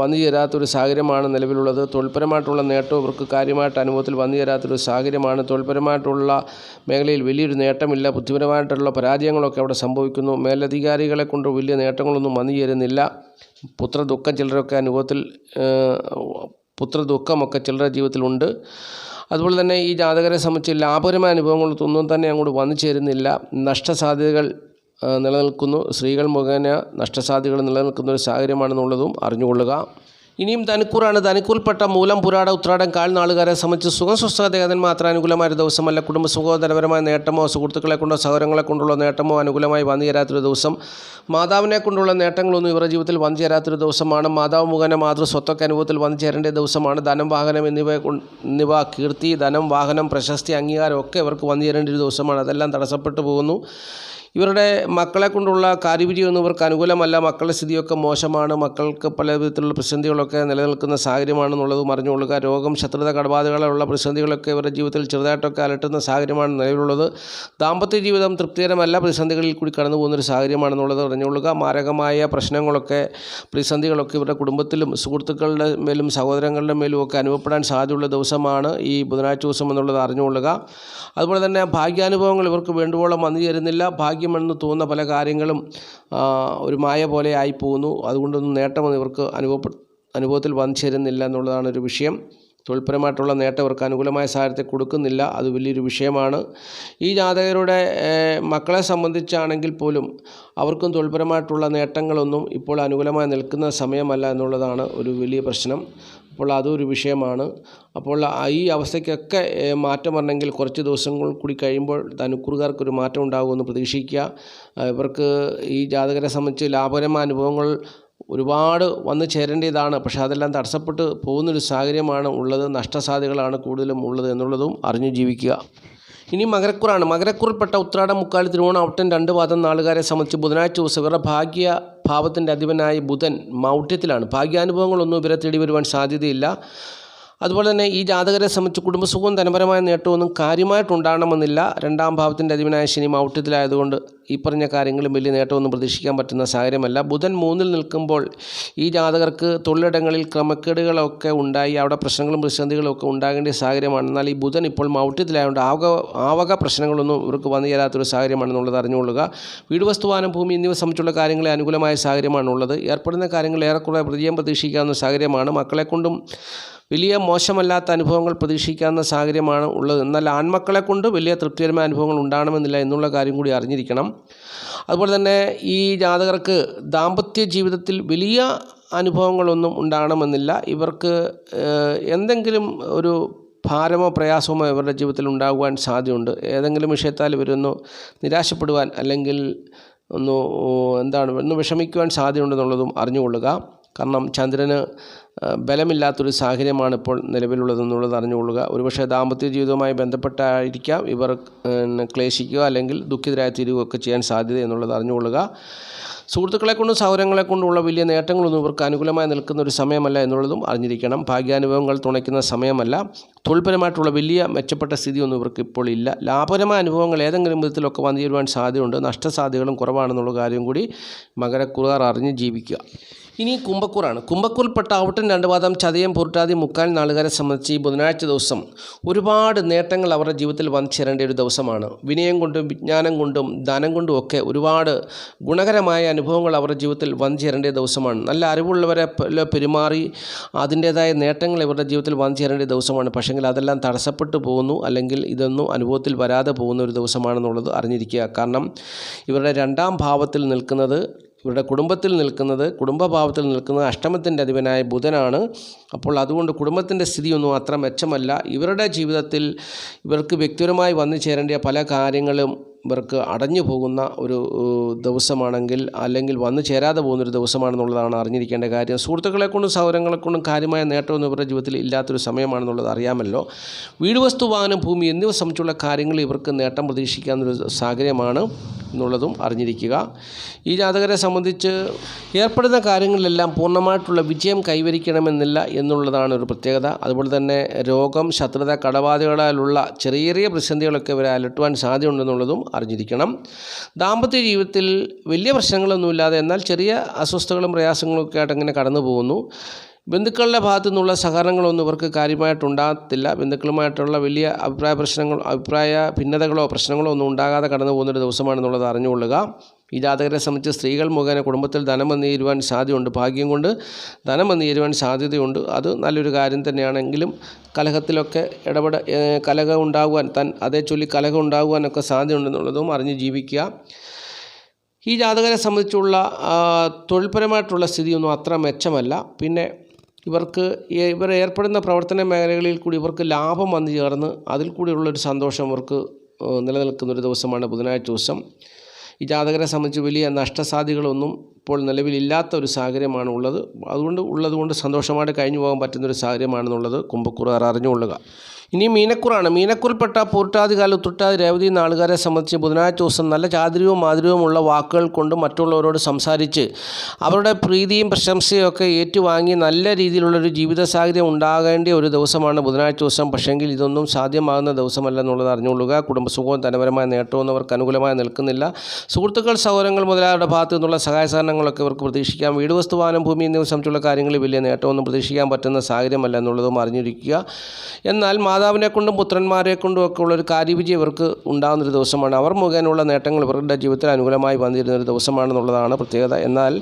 വന്നു ചേരാത്തൊരു സാഹചര്യമാണ് നിലവിലുള്ളത്. തൊഴിൽപരമായിട്ടുള്ള നേട്ടം ഇവർക്ക് കാര്യമായിട്ട് അനുഭവത്തിൽ വന്നു ചേരാത്തൊരു സാഹചര്യമാണ്. തൊഴിൽപരമായിട്ടുള്ള മേഖലയിൽ വലിയൊരു നേട്ടമില്ല. ബുദ്ധിപരമായിട്ടുള്ള പരാജയങ്ങളൊക്കെ അവിടെ സംഭവിക്കുന്നു. മേലധികാരികളെ കൊണ്ട് വലിയ നേട്ടങ്ങളൊന്നും വന്നു ചേരുന്നില്ല. പുത്രദുഃഖം ചിലരൊക്കെ അനുഭവത്തിൽ പുത്രദുഃഖമൊക്കെ ചിലരുടെ ജീവിതത്തിലുണ്ട്. അതുപോലെ തന്നെ ഈ ജാതകരെ സംബന്ധിച്ച് ലാഭകരമായ അനുഭവങ്ങളൊന്നും തന്നെ അങ്ങോട്ട് വന്നു ചേരുന്നില്ല. നഷ്ടസാധ്യതകൾ നിലനിൽക്കുന്നു. സ്ത്രീകൾ മുഖേന നഷ്ടസാധ്യതകൾ നിലനിൽക്കുന്ന ഒരു സാഹചര്യമാണെന്നുള്ളതും അറിഞ്ഞുകൊള്ളുക. ഇനിയും ധനുക്കൂറാണ് ധനുക്കൂറിൽപ്പെട്ട മൂലം പുരാട ഉത്രാടം കാൽ നാളുകാരെ സംബന്ധിച്ച് സുഖം സ്വസ്ഥതേകതൻ മാത്രം അനുകൂലമായ ഒരു ദിവസമല്ല കുടുംബസുഖമോ ധനപരമായ നേട്ടമോ സുഹൃത്തുക്കളെ കൊണ്ടോ സഹോദരങ്ങളെ കൊണ്ടുള്ള നേട്ടമോ അനുകൂലമായി വന്നു ചേരാത്തൊരു ദിവസം. മാതാവിനെ കൊണ്ടുള്ള നേട്ടങ്ങളൊന്നും ഇവരുടെ ജീവിതത്തിൽ വന്നു ചേരാത്തൊരു ദിവസമാണ്. മാതാവ് മുഖേന മാതൃ സ്വത്തൊക്കെ അനുഭവത്തിൽ വന്നു ചേരേണ്ട ദിവസമാണ്. ധനം വാഹനം എന്നിവ എന്നിവ കീർത്തി ധനം വാഹനം പ്രശസ്തി അംഗീകാരം ഒക്കെ ഇവർക്ക് വന്നു ചേരേണ്ട ഒരു ദിവസമാണ്. അതെല്ലാം തടസ്സപ്പെട്ടു പോകുന്നു. ഇവരുടെ മക്കളെ കൊണ്ടുള്ള കാര്യവിജയമൊന്നും ഇവർക്ക് അനുകൂലമല്ല. മക്കളുടെ സ്ഥിതിയൊക്കെ മോശമാണ്. മക്കൾക്ക് പല വിധത്തിലുള്ള പ്രതിസന്ധികളൊക്കെ നിലനിൽക്കുന്ന സാഹചര്യമാണെന്നുള്ളതും അറിഞ്ഞുകൊള്ളുക. രോഗം ശത്രുത കടബാധകളുള്ള പ്രതിസന്ധികളൊക്കെ ഇവരുടെ ജീവിതത്തിൽ ചെറുതായിട്ടൊക്കെ അലട്ടുന്ന സാഹചര്യമാണ് നിലവിലുള്ളത്. ദാമ്പത്യ ജീവിതം തൃപ്തികരമല്ല. പ്രതിസന്ധികളിൽ കൂടി കടന്നു പോകുന്നൊരു സാഹചര്യമാണെന്നുള്ളത് അറിഞ്ഞുകൊള്ളുക. മാരകമായ പ്രശ്നങ്ങളൊക്കെ പ്രതിസന്ധികളൊക്കെ ഇവരുടെ കുടുംബത്തിലും സുഹൃത്തുക്കളുടെ മേലും സഹോദരങ്ങളുടെ മേലും ഒക്കെ അനുഭവപ്പെടാൻ സാധ്യതയുള്ള ദിവസമാണ് ഈ ബുധനാഴ്ച ദിവസം എന്നുള്ളത് അറിഞ്ഞുകൊള്ളുക. അതുപോലെ തന്നെ ഭാഗ്യാനുഭവങ്ങൾ ഇവർക്ക് വേണ്ടുവോളം വന്നു ചേരുന്നില്ല ഭാഗ്യമെന്ന് തോന്നുന്ന പല കാര്യങ്ങളും ഒരു മായ പോലെ ആയി പോകുന്നു അതുകൊണ്ടൊന്നും നേട്ടമൊന്നും ഇവർക്ക് അനുഭവപ്പെ അനുഭവത്തിൽ വന്നു ചേരുന്നില്ല എന്നുള്ളതാണ് ഒരു വിഷയം. തൊഴിൽപരമായിട്ടുള്ള നേട്ടം ഇവർക്ക് അനുകൂലമായ സാഹചര്യത്തെ കൊടുക്കുന്നില്ല. അത് വലിയൊരു വിഷയമാണ്. ഈ ജാതകരുടെ മക്കളെ സംബന്ധിച്ചാണെങ്കിൽ പോലും അവർക്കും തൊഴിൽപരമായിട്ടുള്ള നേട്ടങ്ങളൊന്നും ഇപ്പോൾ അനുകൂലമായി നിൽക്കുന്ന സമയമല്ല എന്നുള്ളതാണ് ഒരു വലിയ പ്രശ്നം. അപ്പോൾ അതൊരു വിഷയമാണ്. അപ്പോൾ ഈ അവസ്ഥയ്ക്കൊക്കെ മാറ്റം വരണമെങ്കിൽ കുറച്ച് ദിവസങ്ങൾ കൂടി കഴിയുമ്പോൾ ധനുക്കുറുകാർക്കൊരു മാറ്റം ഉണ്ടാകുമെന്ന് പ്രതീക്ഷിക്കുക. ഇവർക്ക് ഈ ജാതകരെ സംബന്ധിച്ച് ലാഭകരമായ അനുഭവങ്ങൾ ഒരുപാട് വന്നു ചേരേണ്ടതാണ്. പക്ഷേ അതെല്ലാം തടസ്സപ്പെട്ട് പോകുന്നൊരു സാഹചര്യമാണ് ഉള്ളത്. നഷ്ടസാധ്യതകളാണ് കൂടുതലും ഉള്ളത് എന്നുള്ളതും അറിഞ്ഞു ജീവിക്കുക. ഇനി മകരക്കുറാണ്. മകരക്കുറിൽപ്പെട്ട ഉത്രാടം മുക്കാലി തിരുവോണം ഔട്ടൻ രണ്ട് പാദം നാളുകാരെ സംബന്ധിച്ച് ബുധനാഴ്ച ദിവസം ഇവരുടെ ഭാഗ്യ ഭാവത്തിന്റെ അധിപനായ ബുധൻ മൗഢ്യത്തിലാണ്. ഭാഗ്യാനുഭവങ്ങളൊന്നും ഇവരെ തേടി വരുവാൻ സാധ്യതയില്ല. അതുപോലെ തന്നെ ഈ ജാതകരെ സംബന്ധിച്ച് കുടുംബസുഖവും ധനപരമായ നേട്ടമൊന്നും കാര്യമായിട്ടുണ്ടാകണമെന്നില്ല. രണ്ടാം ഭാവത്തിന്റെ അധിപനായ ശനി മൗട്ട്യത്തിലായതുകൊണ്ട് ഈ പറഞ്ഞ കാര്യങ്ങളും വലിയ നേട്ടമൊന്നും പ്രതീക്ഷിക്കാൻ പറ്റുന്ന സാഹചര്യമല്ല. ബുധൻ മൂന്നിൽ നിൽക്കുമ്പോൾ ഈ ജാതകർക്ക് തൊഴിലിടങ്ങളിൽ ക്രമക്കേടുകളൊക്കെ ഉണ്ടായി അവിടെ പ്രശ്നങ്ങളും പ്രതിസന്ധികളും ഒക്കെ ഉണ്ടാകേണ്ട സാഹചര്യമാണ്. എന്നാൽ ഈ ബുധൻ ഇപ്പോൾ മൗട്ട്യത്തിലായതുകൊണ്ട് ആവക ആവക പ്രശ്നങ്ങളൊന്നും ഇവർക്ക് വന്നു ചേരാത്തൊരു സാഹചര്യമാണെന്നുള്ളത് അറിഞ്ഞുകൊള്ളുക. വീട് വസ്തുവാനം ഭൂമി എന്നിവ സംബന്ധിച്ചുള്ള കാര്യങ്ങളെ അനുകൂലമായ സാഹചര്യമാണുള്ളത്. ഏർപ്പെടുന്ന കാര്യങ്ങൾ ഏറെക്കുറെ വിജയം പ്രതീക്ഷിക്കാവുന്ന സാഹചര്യമാണ്. മക്കളെ കൊണ്ടും വലിയ മോശമല്ലാത്ത അനുഭവങ്ങൾ പ്രതീക്ഷിക്കാവുന്ന സാഹചര്യമാണ് ഉള്ളത്. എന്നാൽ ആൺമക്കളെ കൊണ്ട് വലിയ തൃപ്തികരമായ അനുഭവങ്ങൾ ഉണ്ടാകണമെന്നില്ല എന്നുള്ള കാര്യം കൂടി അറിഞ്ഞിരിക്കണം. അതുപോലെ തന്നെ ഈ ജാതകർക്ക് ദാമ്പത്യ ജീവിതത്തിൽ വലിയ അനുഭവങ്ങളൊന്നും ഉണ്ടാകണമെന്നില്ല. ഇവർക്ക് എന്തെങ്കിലും ഒരു ഭാരമോ പ്രയാസമോ ഇവരുടെ ജീവിതത്തിൽ ഉണ്ടാകുവാൻ സാധ്യതയുണ്ട്. ഏതെങ്കിലും വിഷയത്താൽ ഇവരൊന്ന് നിരാശപ്പെടുവാൻ അല്ലെങ്കിൽ ഒന്ന് എന്താണ് ഒന്ന് വിഷമിക്കുവാൻ സാധ്യതയുണ്ടെന്നുള്ളതും അറിഞ്ഞുകൊള്ളുക. കാരണം ചന്ദ്രന് ബലമില്ലാത്തൊരു സാഹചര്യമാണ് ഇപ്പോൾ നിലവിലുള്ളതെന്നുള്ളത് അറിഞ്ഞുകൊള്ളുക. ഒരുപക്ഷെ ദാമ്പത്യ ജീവിതവുമായി ബന്ധപ്പെട്ടായിരിക്കാം ഇവർ ക്ലേശിക്കുക അല്ലെങ്കിൽ ദുഃഖിതരായി തീരുകയൊക്കെ ചെയ്യാൻ സാധ്യത എന്നുള്ളത് അറിഞ്ഞുകൊള്ളുക. സുഹൃത്തുക്കളെ കൊണ്ടും വലിയ നേട്ടങ്ങളൊന്നും ഇവർക്ക് അനുകൂലമായി നിൽക്കുന്ന ഒരു സമയമല്ല എന്നുള്ളതും അറിഞ്ഞിരിക്കണം. ഭാഗ്യാനുഭവങ്ങൾ തുണയ്ക്കുന്ന സമയമല്ല. തൊഴിൽപരമായിട്ടുള്ള വലിയ മെച്ചപ്പെട്ട സ്ഥിതിയൊന്നും ഇവർക്ക് ഇപ്പോൾ ഇല്ല. ലാഭകരമായ അനുഭവങ്ങൾ ഏതെങ്കിലും വിധത്തിലൊക്കെ വന്നു ചേരുവാൻ സാധ്യതയുണ്ട്. നഷ്ടസാധ്യതകളും കുറവാണെന്നുള്ള കാര്യം കൂടി മകരക്കുറാർ അറിഞ്ഞ് ജീവിക്കുക. ഇനി കുംഭക്കൂറാണ്. കുംഭക്കൂറിൽപ്പെട്ട ഔട്ടൻ രണ്ടുപാദം ചതയം പൊരുട്ടാതി മുക്കാൽ നാളുകാരെ സംബന്ധിച്ച് ഈ ബുധനാഴ്ച ദിവസം ഒരുപാട് നേട്ടങ്ങൾ അവരുടെ ജീവിതത്തിൽ വന്നു ചേരേണ്ട ഒരു ദിവസമാണ്. വിനയം കൊണ്ടും വിജ്ഞാനം കൊണ്ടും ധനം കൊണ്ടും ഒക്കെ ഒരുപാട് ഗുണകരമായ അനുഭവങ്ങൾ അവരുടെ ജീവിതത്തിൽ വന്നു ചേരേണ്ട ദിവസമാണ്. നല്ല അറിവുള്ളവരെ പെരുമാറി അതിന്റേതായ നേട്ടങ്ങൾ ഇവരുടെ ജീവിതത്തിൽ വന്നു ചേരേണ്ട ദിവസമാണ്. പക്ഷേങ്കിൽ അതെല്ലാം തടസ്സപ്പെട്ടു പോകുന്നു. അല്ലെങ്കിൽ ഇതൊന്നും അനുഭവത്തിൽ വരാതെ പോകുന്ന ഒരു ദിവസമാണെന്നുള്ളത് അറിഞ്ഞിരിക്കുക. കാരണം ഇവരുടെ രണ്ടാം ഭാവത്തിൽ നിൽക്കുന്നത് ഇവരുടെ കുടുംബത്തിൽ നിൽക്കുന്നത് കുടുംബഭാവത്തിൽ നിൽക്കുന്നത് അഷ്ടമത്തിന്റെ അധിപനായ ബുധനാണ്. അപ്പോൾ അതുകൊണ്ട് കുടുംബത്തിന്റെ സ്ഥിതിയൊന്നും അത്ര മെച്ചമല്ല. ഇവരുടെ ജീവിതത്തിൽ ഇവർക്ക് വ്യക്തിപരമായി വന്നു ചേരേണ്ട പല കാര്യങ്ങളും ഇവർക്ക് അടഞ്ഞു പോകുന്ന ഒരു ദിവസമാണെങ്കിൽ അല്ലെങ്കിൽ വന്നു ചേരാതെ പോകുന്നൊരു ദിവസമാണെന്നുള്ളതാണ് അറിഞ്ഞിരിക്കേണ്ട കാര്യം. സുഹൃത്തുക്കളെ കൊണ്ടും സൗരങ്ങളെ കൊണ്ടും കാര്യമായ നേട്ടമൊന്നും ഇവരുടെ ജീവിതത്തിൽ ഇല്ലാത്തൊരു സമയമാണെന്നുള്ളത് അറിയാമല്ലോ. വീട് വസ്തു വാഹനം ഭൂമി എന്നിവ സംബന്ധിച്ചുള്ള കാര്യങ്ങൾ ഇവർക്ക് നേട്ടം പ്രതീക്ഷിക്കാവുന്നൊരു സാഹചര്യമാണ്. എന്നുള്ളതും അറിഞ്ഞിരിക്കുക. ഈ ജാതകരെ സംബന്ധിച്ച് ഏർപ്പെടുന്ന കാര്യങ്ങളിലെല്ലാം പൂർണമായിട്ടുള്ള വിജയം കൈവരിക്കണമെന്നില്ല എന്നുള്ളതാണ് ഒരു പ്രത്യേകത. അതുപോലെ തന്നെ രോഗം ശത്രുത കടബാധകളാലുള്ള ചെറിയ ചെറിയ പ്രതിസന്ധികളൊക്കെ ഇവരെ അലട്ടുവാൻ സാധ്യതയുണ്ടെന്നുള്ളതും അറിഞ്ഞിരിക്കണം. ദാമ്പത്യ ജീവിതത്തിൽ വലിയ പ്രശ്നങ്ങളൊന്നുമില്ലാതെ എന്നാൽ ചെറിയ അസ്വസ്ഥതകളും പ്രയാസങ്ങളും ഒക്കെ ആയിട്ട് അങ്ങനെ കടന്നു പോകുന്നു ബന്ധുക്കളുടെ ഭാഗത്തു നിന്നുള്ള സഹകരണങ്ങളൊന്നും ഇവർക്ക് കാര്യമായിട്ടുണ്ടാകത്തില്ല. ബന്ധുക്കളുമായിട്ടുള്ള വലിയ അഭിപ്രായ പ്രശ്നങ്ങൾ അഭിപ്രായ ഭിന്നതകളോ പ്രശ്നങ്ങളോ ഒന്നും ഉണ്ടാകാതെ കടന്നു പോകുന്നൊരു ദിവസമാണെന്നുള്ളത് അറിഞ്ഞുകൊള്ളുക. ഈ ജാതകരെ സംബന്ധിച്ച് സ്ത്രീകൾ മുഖേന കുടുംബത്തിൽ ധനം വന്നു ചേരുവാൻ സാധ്യതയുണ്ട് ഭാഗ്യം കൊണ്ട് ധനം വന്നു ചേരുവാൻ സാധ്യതയുണ്ട്. അത് നല്ലൊരു കാര്യം തന്നെയാണെങ്കിലും കലഹത്തിലൊക്കെ ഇടപെട കലഹം ഉണ്ടാകുവാൻ താൻ അതേ ചൊല്ലി കലഹം ഉണ്ടാകുവാനൊക്കെ സാധ്യതയുണ്ടെന്നുള്ളതും അറിഞ്ഞ് ജീവിക്കുക. ഈ ജാതകരെ സംബന്ധിച്ചുള്ള തൊഴിൽപരമായിട്ടുള്ള സ്ഥിതിയൊന്നും അത്ര മെച്ചമല്ല. പിന്നെ ഇവർക്ക് ഇവർ ഏർപ്പെടുന്ന പ്രവർത്തന മേഖലകളിൽ കൂടി ഇവർക്ക് ലാഭം വന്നു ചേർന്ന് അതിൽ കൂടിയുള്ളൊരു സന്തോഷം ഇവർക്ക് നിലനിൽക്കുന്നൊരു ദിവസമാണ് ബുധനാഴ്ച ദിവസം. ഈ ജാതകരെ സംബന്ധിച്ച് വലിയ നഷ്ടസാധ്യതകളൊന്നും ഇപ്പോൾ നിലവിലില്ലാത്ത ഒരു സാഹചര്യമാണ് ഉള്ളത്. അതുകൊണ്ട് ഉള്ളതുകൊണ്ട് സന്തോഷമായിട്ട് കഴിഞ്ഞു പോകാൻ പറ്റുന്നൊരു സാഹചര്യമാണെന്നുള്ളത് കുംഭക്കുറാർ അറിഞ്ഞുകൊള്ളുക. ഇനി മീനക്കുറാണ്. മീനക്കുറിൽപ്പെട്ട പൂർട്ടാതികാല ഉത്രട്ടാതി രേവതി നാളുകാരെ സംബന്ധിച്ച് ബുധനാഴ്ച ദിവസം നല്ല ചാതുര്യവും മാധുര്യവുമുള്ള വാക്കുകൾ കൊണ്ട് മറ്റുള്ളവരോട് സംസാരിച്ച് അവരുടെ പ്രീതിയും പ്രശംസയും ഒക്കെ ഏറ്റുവാങ്ങി നല്ല രീതിയിലുള്ളൊരു ജീവിത സാഹചര്യം ഉണ്ടാകേണ്ട ഒരു ദിവസമാണ് ബുധനാഴ്ച ദിവസം. പക്ഷേങ്കിൽ ഇതൊന്നും സാധ്യമാകുന്ന ദിവസമല്ല എന്നുള്ളത് അറിഞ്ഞുകൊള്ളുക. കുടുംബസുഖവും ധനപരമായ നേട്ടവും അവർക്ക് അനുകൂലമായി നിൽക്കുന്നില്ല. സുഹൃത്തുക്കൾ സഹോദരങ്ങൾ മുതലായവരുടെ ഭാഗത്തു നിന്നുള്ള സഹായ സഹകരണങ്ങളൊക്കെ ഇവർക്ക് പ്രതീക്ഷിക്കാം. വീട് വസ്തുവാനം ഭൂമി എന്നിവ സംബന്ധിച്ചുള്ള കാര്യങ്ങളിൽ വലിയ നേട്ടമൊന്നും പ്രതീക്ഷിക്കാൻ പറ്റുന്ന സാഹചര്യമല്ല എന്നുള്ളതും അറിഞ്ഞിരിക്കുക. എന്നാൽ മാതാവിനെ കൊണ്ടും പുത്രന്മാരെ കൊണ്ടും ഒക്കെ ഉള്ളൊരു കാര്യവിജയം ഇവർക്ക് ഉണ്ടാകുന്നൊരു ദിവസമാണ്. അവർ മുഖേനയുള്ള നേട്ടങ്ങൾ ഇവരുടെ ജീവിതത്തിൽ അനുകൂലമായി വന്നിരുന്ന ഒരു ദിവസമാണെന്നുള്ളതാണ് പ്രത്യേകത. എന്നാൽ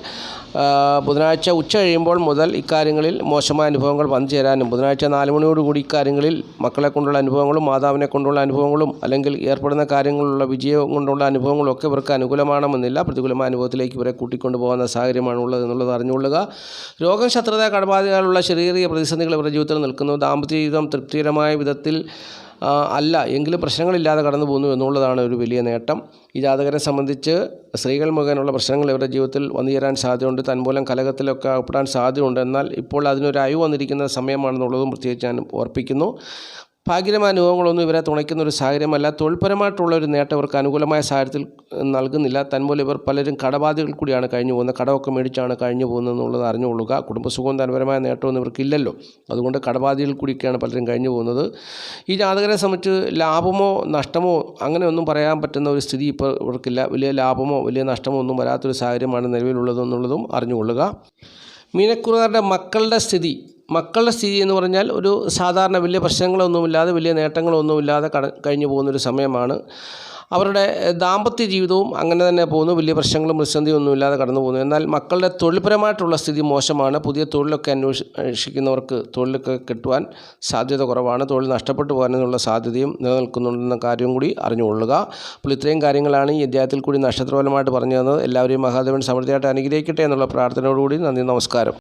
ബുധനാഴ്ച ഉച്ച കഴിയുമ്പോൾ മുതൽ ഇക്കാര്യങ്ങളിൽ മോശമായ അനുഭവങ്ങൾ വന്നു ചേരാനും ബുധനാഴ്ച നാല് മണിയോടുകൂടി ഇക്കാര്യങ്ങളിൽ മക്കളെ കൊണ്ടുള്ള അനുഭവങ്ങളും മാതാവിനെ കൊണ്ടുള്ള അനുഭവങ്ങളും അല്ലെങ്കിൽ ഏർപ്പെടുന്ന കാര്യങ്ങളിലുള്ള വിജയം കൊണ്ടുള്ള അനുഭവങ്ങളും ഒക്കെ ഇവർക്ക് അനുകൂലമാണെന്നില്ല പ്രതികൂലമായ അനുഭവത്തിലേക്ക് ഇവരെ കൂട്ടിക്കൊണ്ടു പോകുന്ന സാഹചര്യമാണുള്ളത് എന്നുള്ളത് അറിഞ്ഞുകൊള്ളുക. രോഗം ശത്രുത കടബാധകളുള്ള ചെറിയ ചെറിയ പ്രതിസന്ധികൾ ഇവരുടെ ജീവിതത്തിൽ നിൽക്കുന്നു. ദാമ്പത്യ ജീവിതം തൃപ്തികരമായ വിധത്തിൽ അല്ല എങ്കിലും പ്രശ്നങ്ങളില്ലാതെ കടന്നു പോകുന്നു എന്നുള്ളതാണ് ഒരു വലിയ നേട്ടം. ഈ ജാതകരെ സംബന്ധിച്ച് സ്ത്രീകൾ മുഖേനുള്ള പ്രശ്നങ്ങൾ ഇവരുടെ ജീവിതത്തിൽ വന്നു ചേരാൻ സാധ്യതയുണ്ട്. തന്മൂലം കലകത്തിലൊക്കെ അകപ്പെടാൻ സാധ്യതയുണ്ട്. എന്നാൽ ഇപ്പോൾ അതിനൊരു അയവ് വന്നിരിക്കുന്ന സമയമാണെന്നുള്ളതും പ്രത്യേകിച്ച് ഞാൻ ഓർപ്പിക്കുന്നു. ഭാഗ്യമായ അനുഭവങ്ങളൊന്നും ഇവരെ തുണയ്ക്കുന്ന ഒരു സാഹചര്യമല്ല. തൊഴിൽപരമായിട്ടുള്ള ഒരു നേട്ടം ഇവർക്ക് അനുകൂലമായ സാഹചര്യത്തിൽ നൽകുന്നില്ല. തന്മൂലം ഇവർ പലരും കടബാധകൾ കൂടിയാണ് കഴിഞ്ഞു പോകുന്നത്. കടമൊക്കെ മേടിച്ചാണ് കഴിഞ്ഞു പോകുന്നത് എന്നുള്ളത് അറിഞ്ഞുകൊള്ളുക. കുടുംബസുഖവും ധനപരമായ നേട്ടമൊന്നും ഇവർക്കില്ലല്ലോ. അതുകൊണ്ട് കടബാധയിൽ കൂടിയൊക്കെയാണ് പലരും കഴിഞ്ഞു പോകുന്നത്. ഈ ജാതകരെ സംബന്ധിച്ച് ലാഭമോ നഷ്ടമോ അങ്ങനെ ഒന്നും പറയാൻ പറ്റുന്ന ഒരു സ്ഥിതി ഇപ്പോൾ ഇവർക്കില്ല. വലിയ ലാഭമോ വലിയ നഷ്ടമോ ഒന്നും വരാത്തൊരു സാഹചര്യമാണ് നിലവിലുള്ളത് എന്നുള്ളതും അറിഞ്ഞുകൊള്ളുക. മീനക്കുറുകാരുടെ മക്കളുടെ സ്ഥിതി മക്കളുടെ സ്ഥിതി എന്ന് പറഞ്ഞാൽ ഒരു സാധാരണ വലിയ പ്രശ്നങ്ങളൊന്നുമില്ലാതെ വലിയ നേട്ടങ്ങളൊന്നുമില്ലാതെ കട കഴിഞ്ഞു പോകുന്നൊരു സമയമാണ്. അവരുടെ ദാമ്പത്യ ജീവിതവും അങ്ങനെ തന്നെ പോകുന്നു. വലിയ പ്രശ്നങ്ങളും പ്രതിസന്ധിയും ഒന്നുമില്ലാതെ കടന്നു പോകുന്നു. എന്നാൽ മക്കളുടെ തൊഴിൽപരമായിട്ടുള്ള സ്ഥിതി മോശമാണ്. പുതിയ തൊഴിലൊക്കെ അന്വേഷിക്കുന്നവർക്ക് തൊഴിലൊക്കെ കിട്ടുവാൻ സാധ്യത കുറവാണ്. തൊഴിൽ നഷ്ടപ്പെട്ടു പോകാനുള്ള സാധ്യതയും നിലനിൽക്കുന്നുണ്ടെന്ന കാര്യം കൂടി അറിഞ്ഞുകൊള്ളുക. അപ്പോൾ ഇത്രയും കാര്യങ്ങളാണ് ഈ അധ്യായത്തിൽ കൂടി നക്ഷത്രപരമായിട്ട് പറഞ്ഞു തന്നത്. എല്ലാവരെയും മഹാദേവൻ സമൃദ്ധിയായിട്ട് അനുഗ്രഹിക്കട്ടെ എന്നുള്ള പ്രാർത്ഥനയോടുകൂടി നന്ദി നമസ്കാരം.